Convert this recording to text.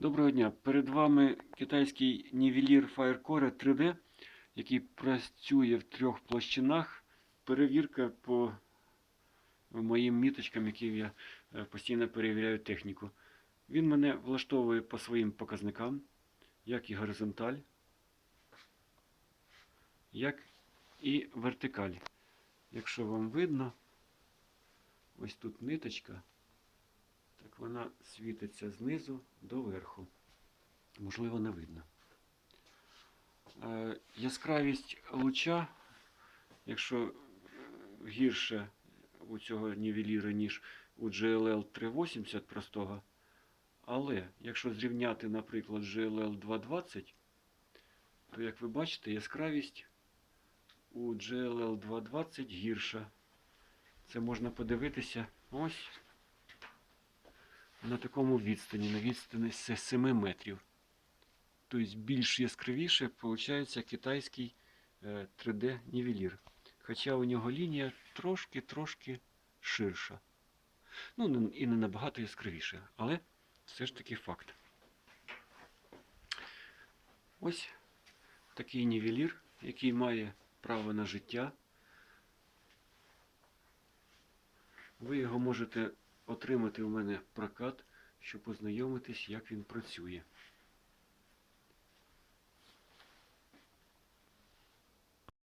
Доброго дня. Перед вами китайський нівелір Firecore 3D, який працює в трьох площинах. Перевірка по моїм міточкам, які я е, постійно перевіряю техніку. Він мене влаштовує по своїм показникам, як і горизонталь, як і вертикаль. Якщо вам видно, ось тут ниточка. Вона світиться знизу до верху. Можливо, не видно. Е, яскравість луча, якщо е, гірше у цього нівеліра, ніж у GLL 380 простого. Але якщо зрівняти, наприклад, GLL 220, то, як ви бачите, яскравість у GLL 220 гірша. Це можна подивитися ось на такому відстані, на відстані з 7 метрів. Тобто більш яскравіше виходить китайський е, 3D-нівелір. Хоча у нього лінія трошки-трошки ширша. Ну, і не набагато яскравіше, але все ж таки факт. Ось такий нівелір, який має право на життя. Ви його можете отримати у мене прокат, щоб познайомитись, як він працює.